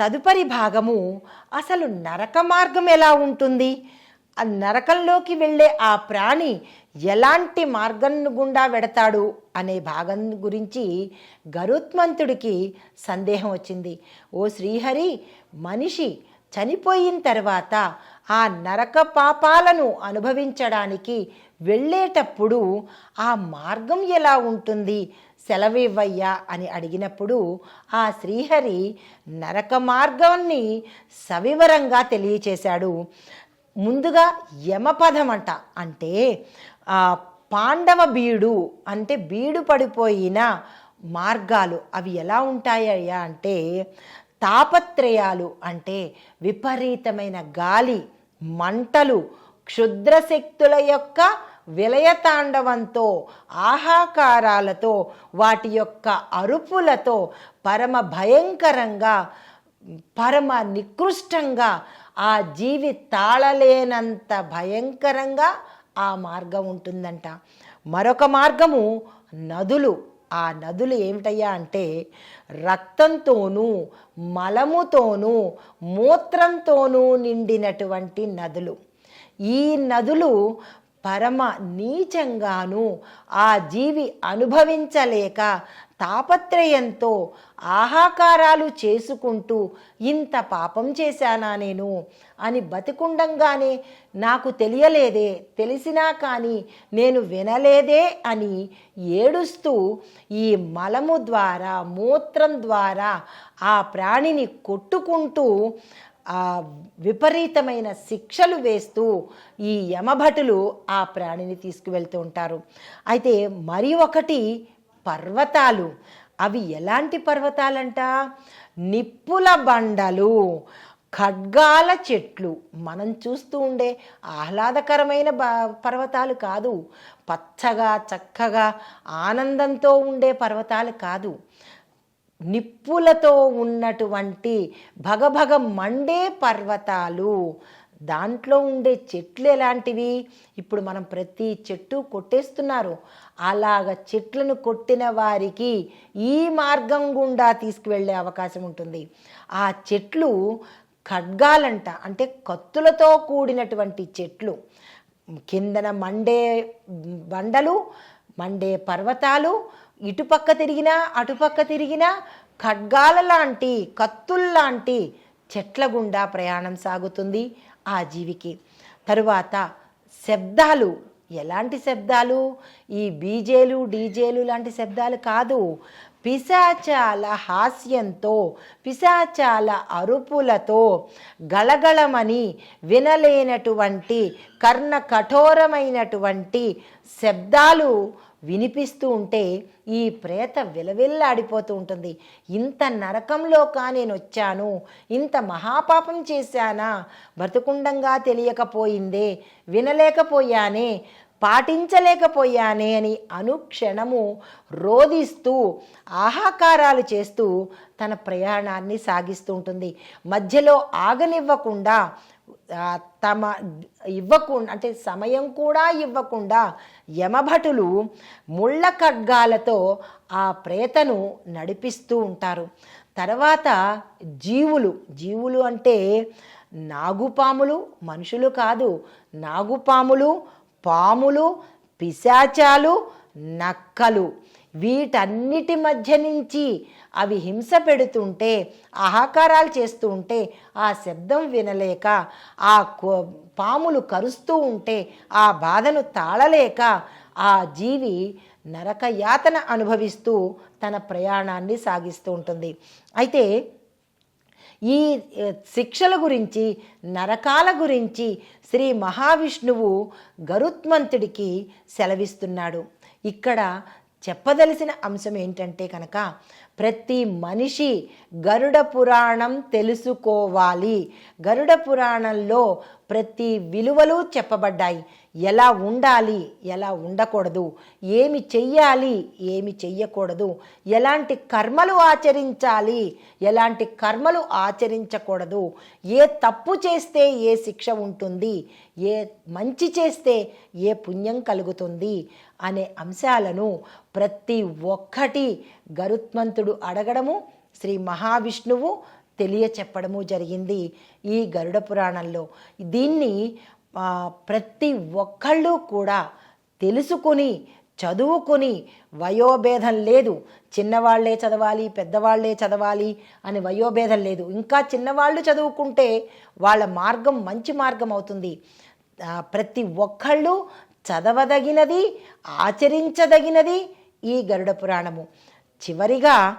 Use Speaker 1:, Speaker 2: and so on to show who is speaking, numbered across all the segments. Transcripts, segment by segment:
Speaker 1: తదుపరి భాగము అసలు నరక మార్గం ఎలా ఉంటుంది? ఆ నరకంలోకి వెళ్ళే ఆ ప్రాణి ఎలాంటి మార్గం గుండా వెడతాడు అనే భాగం గురించి గరుత్మంతుడికి సందేహం వచ్చింది. ఓ శ్రీహరి మనిషి చనిపోయిన తర్వాత ఆ నరక పాపాలను అనుభవించడానికి వెళ్ళేటప్పుడు ఆ మార్గం ఎలా ఉంటుంది? సెలవివ్వయ్యా అని అడిగినప్పుడు ఆ శ్రీహరి నరక మార్గాన్ని సవివరంగా తెలియచేశాడు. ముందుగా యమపదం అంట అంటే పాండవ బీడు అంటే బీడు పడిపోయిన మార్గాలు అవి ఎలా ఉంటాయ్యా అంటే తాపత్రయాలు అంటే విపరీతమైన గాలి మంటలు క్షుద్రశక్తుల యొక్క విలయతాండవంతో ఆహాకారాలతో వాటి యొక్క అరుపులతో పరమ భయంకరంగా పరమ నికృష్టంగా ఆ జీవి తాళలేనంత భయంకరంగా ఆ మార్గం ఉంటుందంట. మరొక మార్గము నదులు. ఆ నదులు ఏమిటయ్యా అంటే రక్తంతోనూ మలముతోనూ మూత్రంతోనూ నిండినటువంటి నదులు. ఈ నదులు పరమ నీచంగాను ఆ జీవి అనుభవించలేక తాపత్రయంతో ఆహాకారాలు చేసుకుంటూ ఇంత పాపం చేశానా నేను? అని బతికుండంగానే నాకు తెలియలేదే తెలిసినా కానీ నేను వినలేదే అని ఏడుస్తూ ఈ మలము ద్వారా మూత్రం ద్వారా ఆ ప్రాణిని కొట్టుకుంటూ ఆ విపరీతమైన శిక్షలు వేస్తూ ఈ యమభటులు ఆ ప్రాణిని తీసుకువెళ్తూ ఉంటారు. అయితే మరి ఒకటి పర్వతాలు. అవి ఎలాంటి పర్వతాలంట? నిప్పుల బండలు ఖడ్గాల చెట్లు. మనం చూస్తూ ఉండే ఆహ్లాదకరమైన బ పర్వతాలు కాదు. పచ్చగా చక్కగా ఆనందంతో ఉండే పర్వతాలు కాదు. నిప్పులతో ఉన్నటువంటి భగభగ మండే పర్వతాలు. దాంట్లో ఉండే చెట్లు ఎలాంటివి? ఇప్పుడు మనం ప్రతి చెట్టు కొట్టేస్తున్నారు. అలాగ చెట్లను కొట్టిన వారికి ఈ మార్గం గుండా తీసుకువెళ్ళే అవకాశం ఉంటుంది. ఆ చెట్లు ఖడ్గాలంట అంటే కత్తులతో కూడినటువంటి చెట్లు. కిందన మండే బండలు మండే పర్వతాలు ఇటుపక్క తిరిగినా అటుపక్క తిరిగినా ఖడ్గాల లాంటి కత్తుల్లాంటి చెట్ల గుండా ప్రయాణం సాగుతుంది ఆ జీవికి. తరువాత శబ్దాలు. ఎలాంటి శబ్దాలు? ఈ బీజేలు డీజేలు లాంటి శబ్దాలు కాదు. పిశాచాల హాస్యంతో పిశాచాల అరుపులతో గళగళమని వినలేనటువంటి కర్ణ కఠోరమైనటువంటి శబ్దాలు వినిపిస్తూ ఉంటే ఈ ప్రేత విలవిల్లాడిపోతూ ఉంటుంది. ఇంత నరకంలో నేను వచ్చాను ఇంత మహాపాపం చేశానా? బ్రతుకుండంగా తెలియకపోయిందే వినలేకపోయానే. పాటించలేకపోయానే అని అనుక్షణము రోధిస్తూ ఆహాకారాలు చేస్తూ తన ప్రయాణాన్ని సాగిస్తూ ఉంటుంది. మధ్యలో ఆగనివ్వకుండా తమ ఇవ్వకుండా అంటే సమయం కూడా ఇవ్వకుండా యమభటులు ముళ్ళ ఖడ్గాలతో ఆ ప్రేతను నడిపిస్తూ ఉంటారు. తర్వాత జీవులు జీవులు అంటే నాగుపాములు మనుషులు కాదు నాగుపాములు పాములు పిశాచాలు నక్కలు. వీటన్నిటి మధ్య నుంచి అవి హింస పెడుతుంటే ఆహాకారాలు చేస్తూ ఉంటే ఆ శబ్దం వినలేక ఆ కో- పాములు కరుస్తూ ఉంటే ఆ బాధను తాళలేక ఆ జీవి నరక యాతన అనుభవిస్తూ తన ప్రయాణాన్ని సాగిస్తూ ఉంటుంది. అయితే ఈ శిక్షల గురించి నరకాల గురించి శ్రీ మహావిష్ణువు గరుత్మంతుడికి సెలవిస్తున్నాడు. ఇక్కడ చెప్పదలసిన అంశం ఏంటంటే కనుక ప్రతి మనిషి గరుడ పురాణం తెలుసుకోవాలి. గరుడ పురాణంలో ప్రతి విలువలు చెప్పబడ్డాయి. ఎలా ఉండాలి ఎలా ఉండకూడదు ఏమి చెయ్యాలి ఏమి చెయ్యకూడదు ఎలాంటి కర్మలు ఆచరించాలి ఎలాంటి కర్మలు ఆచరించకూడదు ఏ తప్పు చేస్తే ఏ శిక్ష ఉంటుంది ఏ మంచి చేస్తే ఏ పుణ్యం కలుగుతుంది అనే అంశాలను ప్రతి ఒక్కటి గరుత్మంతుడు అడగడము శ్రీ మహావిష్ణువు తెలియచెప్పడము జరిగింది ఈ గరుడ పురాణంలో. దీన్ని ప్రతి ఒక్కళ్ళు కూడా తెలుసుకొని చదువుకొని వయోభేదం లేదు. చిన్నవాళ్ళే చదవాలి పెద్దవాళ్ళే చదవాలి అని వయోభేదం లేదు. ఇంకా చిన్నవాళ్ళు చదువుకుంటే వాళ్ళ మార్గం మంచి మార్గం అవుతుంది. ప్రతి ఒక్కళ్ళు చదవదగినది ఆచరించదగినది ఈ గరుడ పురాణము. చివరిగా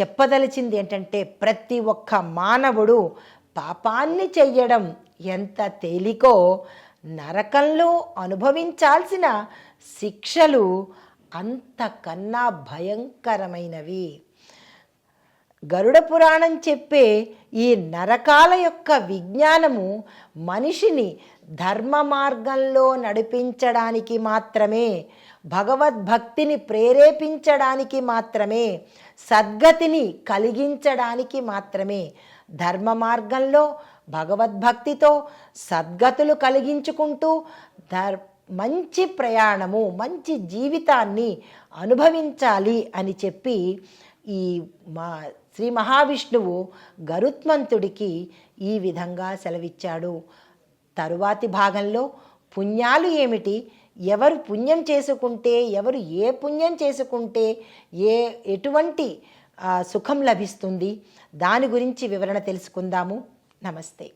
Speaker 1: చెప్పదలిచింది ఏంటంటే ప్రతి ఒక్క మానవుడు పాపాన్ని చెయ్యడం ఎంత తేలికో నరకంలో అనుభవించాల్సిన శిక్షలు అంతకన్నా భయంకరమైనవి. గరుడ పురాణం చెప్పే ఈ నరకాల యొక్క విజ్ఞానము మనిషిని ధర్మ మార్గంలో నడిపించడానికి మాత్రమే భగవద్భక్తిని ప్రేరేపించడానికి మాత్రమే సద్గతిని కలిగించడానికి మాత్రమే. ధర్మ మార్గంలో భగవద్భక్తితో సద్గతులు కలిగించుకుంటూ ధర్ మంచి ప్రయాణము మంచి జీవితాన్ని అనుభవించాలి అని చెప్పి ఈ మా శ్రీ మహావిష్ణువు గరుత్మంతుడికి ఈ విధంగా సెలవిచ్చాడు. తరువాతి భాగంలో పుణ్యాలు ఏమిటి? ఎవరు పుణ్యం చేసుకుంటే ఎవరు ఏ పుణ్యం చేసుకుంటే ఏ ఎటువంటి సుఖం లభిస్తుంది? దాని గురించి వివరణ తెలుసుకుందాము. నమస్తే.